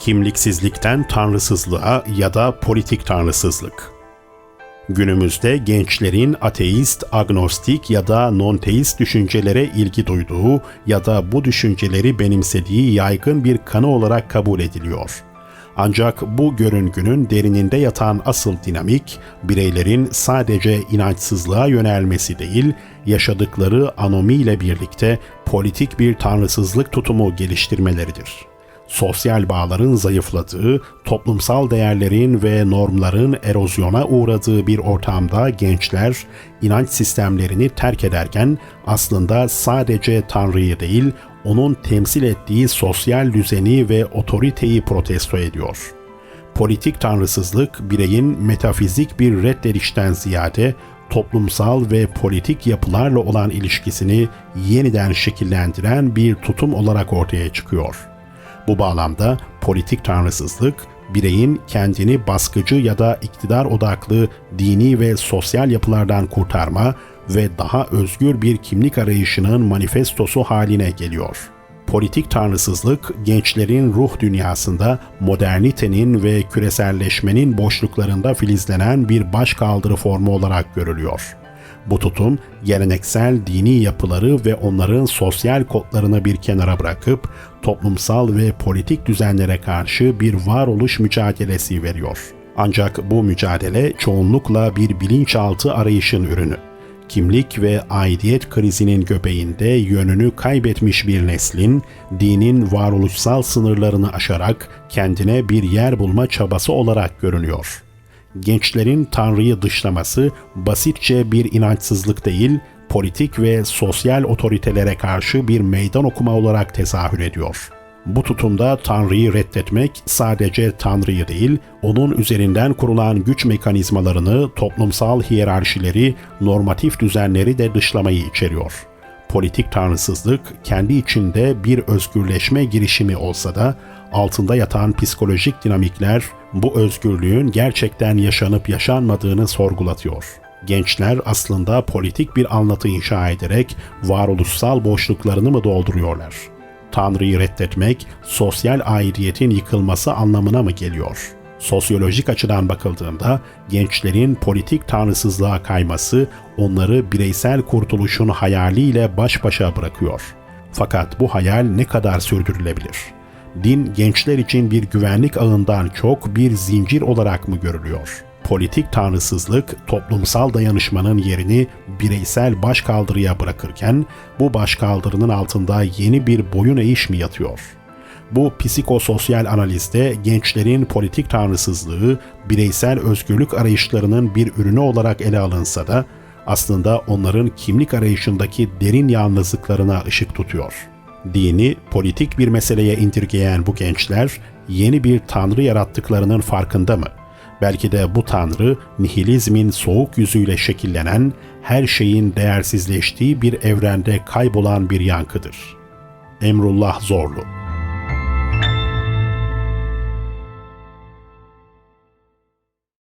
Kimliksizlikten tanrısızlığa ya da politik tanrısızlık. Günümüzde gençlerin ateist, agnostik ya da non-teist düşüncelere ilgi duyduğu ya da bu düşünceleri benimsediği yaygın bir kanı olarak kabul ediliyor. Ancak bu görüngünün derininde yatan asıl dinamik, bireylerin sadece inançsızlığa yönelmesi değil, yaşadıkları anomiyle birlikte politik bir tanrısızlık tutumu geliştirmeleridir sosyal bağların zayıfladığı, toplumsal değerlerin ve normların erozyona uğradığı bir ortamda gençler inanç sistemlerini terk ederken aslında sadece Tanrı'yı değil, onun temsil ettiği sosyal düzeni ve otoriteyi protesto ediyor. Politik tanrısızlık bireyin metafizik bir reddedişten ziyade toplumsal ve politik yapılarla olan ilişkisini yeniden şekillendiren bir tutum olarak ortaya çıkıyor.'' Bu bağlamda politik tanrısızlık, bireyin kendini baskıcı ya da iktidar odaklı dini ve sosyal yapılardan kurtarma ve daha özgür bir kimlik arayışının manifestosu haline geliyor. Politik tanrısızlık gençlerin ruh dünyasında modernitenin ve küreselleşmenin boşluklarında filizlenen bir başkaldırı formu olarak görülüyor. Bu tutum geleneksel dini yapıları ve onların sosyal kodlarını bir kenara bırakıp toplumsal ve politik düzenlere karşı bir varoluş mücadelesi veriyor. Ancak bu mücadele çoğunlukla bir bilinçaltı arayışın ürünü. Kimlik ve aidiyet krizinin göbeğinde yönünü kaybetmiş bir neslin dinin varoluşsal sınırlarını aşarak kendine bir yer bulma çabası olarak görünüyor.'' Gençlerin Tanrı'yı dışlaması basitçe bir inançsızlık değil, politik ve sosyal otoritelere karşı bir meydan okuma olarak tezahür ediyor. Bu tutumda Tanrı'yı reddetmek sadece Tanrı'yı değil, onun üzerinden kurulan güç mekanizmalarını, toplumsal hiyerarşileri, normatif düzenleri de dışlamayı içeriyor. Politik tanrısızlık kendi içinde bir özgürleşme girişimi olsa da altında yatan psikolojik dinamikler bu özgürlüğün gerçekten yaşanıp yaşanmadığını sorgulatıyor. Gençler aslında politik bir anlatı inşa ederek varoluşsal boşluklarını mı dolduruyorlar? Tanrı'yı reddetmek, sosyal aidiyetin yıkılması anlamına mı geliyor? Sosyolojik açıdan bakıldığında gençlerin politik tanrısızlığa kayması onları bireysel kurtuluşun hayaliyle baş başa bırakıyor. Fakat bu hayal ne kadar sürdürülebilir? Din gençler için bir güvenlik ağından çok bir zincir olarak mı görülüyor? Politik tanrısızlık toplumsal dayanışmanın yerini bireysel başkaldırıya bırakırken bu başkaldırının altında yeni bir boyun eğiş mi yatıyor? Bu psikososyal analizde gençlerin politik tanrısızlığı bireysel özgürlük arayışlarının bir ürünü olarak ele alınsa da aslında onların kimlik arayışındaki derin yalnızlıklarına ışık tutuyor.'' Dini politik bir meseleye indirgeyen bu gençler yeni bir tanrı yarattıklarının farkında mı? Belki de bu tanrı nihilizmin soğuk yüzüyle şekillenen, her şeyin değersizleştiği bir evrende kaybolan bir yankıdır. Emrullah Zorlu